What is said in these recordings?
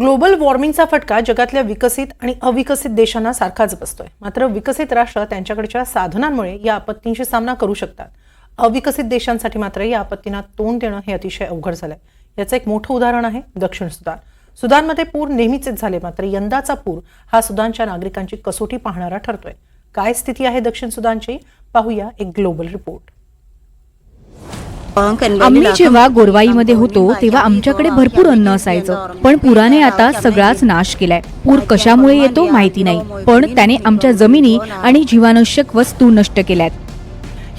Global वॉर्मिंगचा फटका जगातल्या विकसित आणि अविकसित देशांना सारखाच बसतोय. मात्र विकसित राष्ट्र त्यांच्याकडच्या साधनांमुळे या आपत्तींशी सामना करू शकतात. अविकसित देशांसाठी मात्र या आपत्तींना तोंड देणं हे अतिशय अवघड झालंय. याचं एक मोठं उदाहरण आहे दक्षिण सुदान. सुदानमध्ये पूर नेहमीचेच झाले मात्र यंदाचा पूर हा सुदानच्या नागरिकांची कसोटी पाहणारा ठरतोय. काय स्थिती आहे दक्षिण सुदानची? पाहूया एक ग्लोबल रिपोर्ट. आम्ही जेव्हा गोरवाईमध्ये होतो तेव्हा आमच्याकडे भरपूर अन्न असायचं. पण पुराने आता सगळाच नाश केलाय. पूर कशामुळे येतो माहिती नाही. पण त्याने आमच्या जमिनी आणि जीवाणूषक वस्तू नष्ट केल्यात.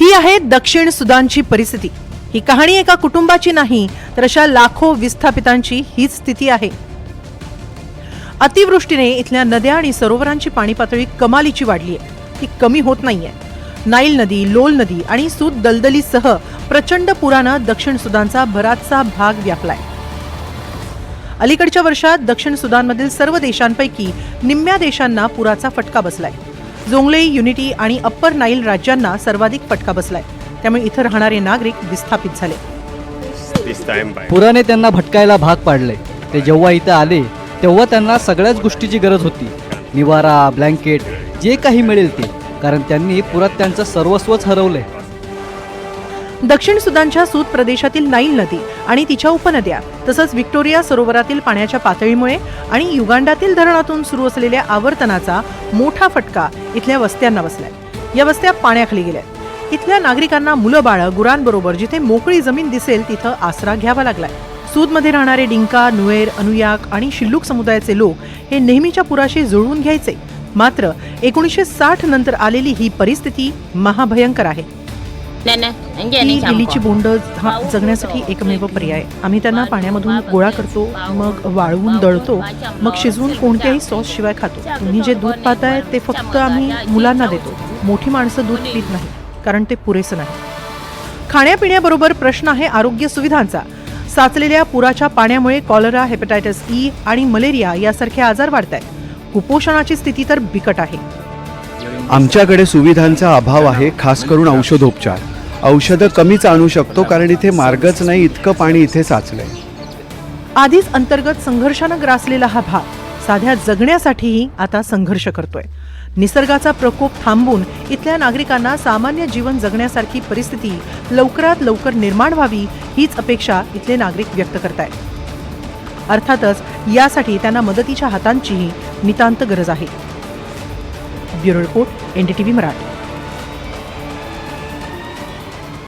ही आहे दक्षिण सुदानची परिस्थिती. ही कहाणी एका कुटुंबाची नाही तर अशा लाखो विस्थापितांची हीच स्थिती आहे. अतिवृष्टीने इथल्या नद्या आणि सरोवरांची पाणी पातळी कमालीची वाढली आहे ती कमी होत नाहीये. नाईल नदी लोल नदी आणि सूत दलदलीसह प्रचंड पुरानं दक्षिण सुदानचा बराचसा भाग व्यापलाय. अलीकडच्या वर्षात दक्षिण सुदानमधील सर्व देशांपैकी निम्म्या देशांना पुराचा फटका बसलाय. जोंगले युनिटी आणि अप्पर नाईल राज्यांना सर्वाधिक फटका बसलाय. त्यामुळे इथं राहणारे नागरिक विस्थापित झाले. पुराने त्यांना भटकायला भाग पाडले. ते जेव्हा इथं आले तेव्हा त्यांना सगळ्याच गोष्टीची गरज होती. निवारा ब्लँकेट जे काही मिळेल ते. कारण त्यांनी पुरात त्यांचं सर्वस्वच हरवलंय. दक्षिण सुदानच्या सूत प्रदेशातील नाईल नदी आणि तिच्या उपनद्या तसंच व्हिक्टोरिया सरोवरातील पाण्याच्या पातळीमुळे आणि युगांडातील धरणातून सुरू असलेल्या आवर्तनाचा मोठा फटका इथल्या वस्त्यांना बसलाय. या वस्त्या पाण्याखाली गेल्या इथल्या नागरिकांना मुलं बाळं गुरांबरोबर जिथे मोकळी जमीन दिसेल तिथं आसरा घ्यावा लागलाय. सूदमध्ये राहणारे डिंका नुएर अनुयाक आणि शिल्लूक समुदायाचे लोक हे नेहमीच्या पुराशी जुळवून घ्यायचे. मात्र एकोणीसशे साठ नंतर आलेली ही परिस्थिती महाभयंकर आहे. ही लिलीची बोंड हा जगण्यासाठी एकमेव पर्याय. आम्ही त्यांना पाण्यामधून गोळा करतो मग वाळवून दळतो मग शिजवून कोणत्याही सॉस शिवाय खातो. तुम्ही जे दूध पाहताय ते फक्त आम्ही मुलांना देतो. मोठी माणसं दूध पित नाही कारण ते पुरेसं नाही. खाण्यापिण्याबरोबर प्रश्न आहे आरोग्य सुविधांचा. साचलेल्या पुराच्या पाण्यामुळे कॉलरा हेपटायटिस ई आणि मलेरिया यासारखे आजार वाढत आहेत कुपोषणाची स्थिती तर बिकट आहे. आमच्याकडे सुविधांचा अभाव आहे खास करून औषधोपचार. औषधं कमीच आणू शकतो कारण इथे मार्गच नाही इतकं पाणी इथे साचलंय. आधीच अंतर्गत संघर्षानं ग्रासलेला हा भाग. साध्या जगण्यासाठीही आता संघर्ष करतोय. निसर्गाचा प्रकोप थांबून इथल्या नागरिकांना सामान्य जीवन जगण्यासारखी परिस्थिती लवकरात लवकर निर्माण व्हावी हीच अपेक्षा इथले नागरिक व्यक्त करतायत. अर्थातच यासाठी त्यांना मदतीच्या हातांचीही नितांत गरज आहे. Bureau report NDTV Marathi.